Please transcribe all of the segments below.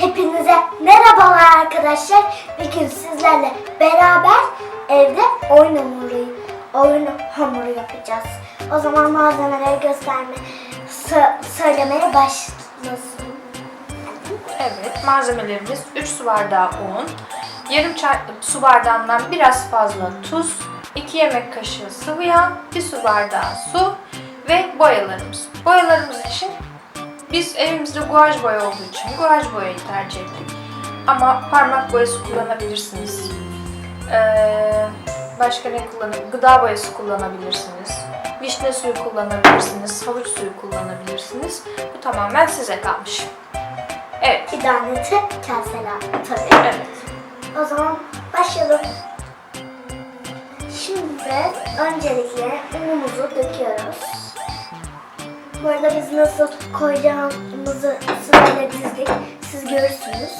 Hepinize merhabalar arkadaşlar. Bugün sizlerle beraber evde oyun hamuru, oyun hamuru yapacağız. O zaman malzemeleri gösterme, sö- söylemeye başlasın. Evet, malzemelerimiz 3 su bardağı un, yarım çay su bardağından biraz fazla tuz, 2 yemek kaşığı sıvı yağ, 1 su bardağı su ve boyalarımız. Boyalarımız için biz evimizde guaj boya olduğu için guaj boyayı tercih ettik. Ama parmak boyası kullanabilirsiniz. Ee, başka ne kullanabilirsiniz? Gıda boyası kullanabilirsiniz. Vişne suyu kullanabilirsiniz. Havuç suyu kullanabilirsiniz. Bu tamamen size kalmış. Evet. De kaseler tabii. Evet. O zaman başlayalım. Şimdi öncelikle unumuzu döküyoruz. Bu arada biz nasıl koyacağımızı sırayla dizdik. Siz görürsünüz.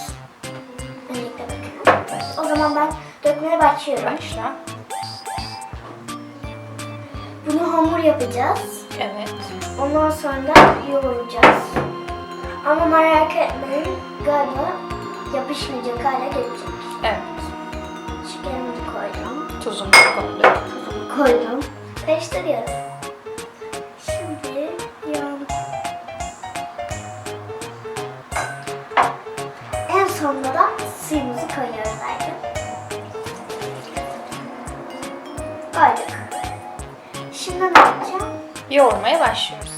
Öncelikle bakın. O zaman ben dökmeye başlıyorum. Başla. Bunu hamur yapacağız. Evet. Ondan sonra yoğuracağız. Ama merak etmeyin galiba yapışmayacak hale gelecek. Evet. Şekerimi koydum. Tuzunu koyduk. koydum. Karıştırıyorum. Yoğurmaya başlıyoruz.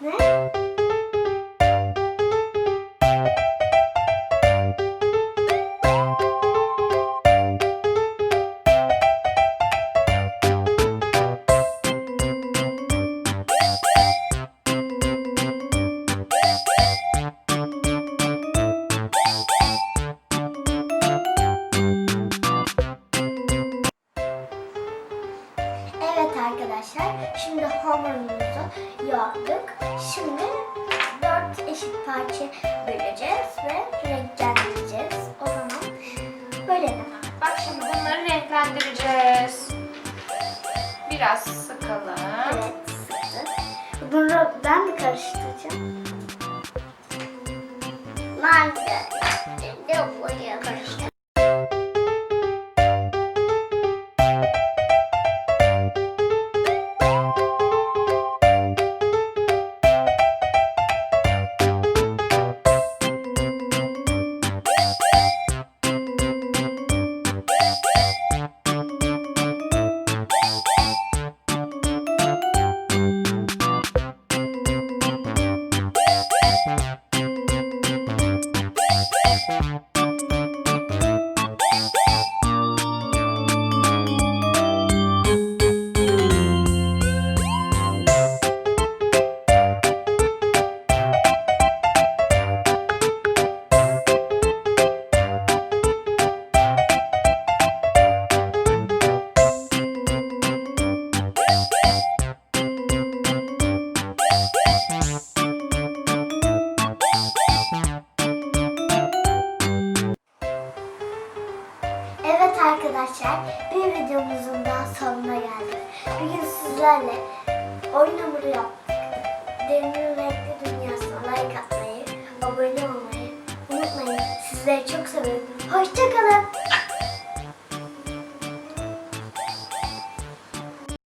Ne? Arkadaşlar, şimdi hamurumuzu yaptık. Şimdi dört eşit parça böleceğiz ve renklendireceğiz. O zaman de. Bak şimdi bunları renklendireceğiz. Biraz sıkalım. Evet, sıktık. Bunu ben mi karıştıracağım? Ben de, de buraya arkadaşlar, bir videomuzun daha sonuna geldik. Bugün sizlerle oyun hamuru yaptık. Derin renkli dünyasına like atmayı, abone olmayı unutmayın. Sizleri çok seviyorum. Hoşçakalın.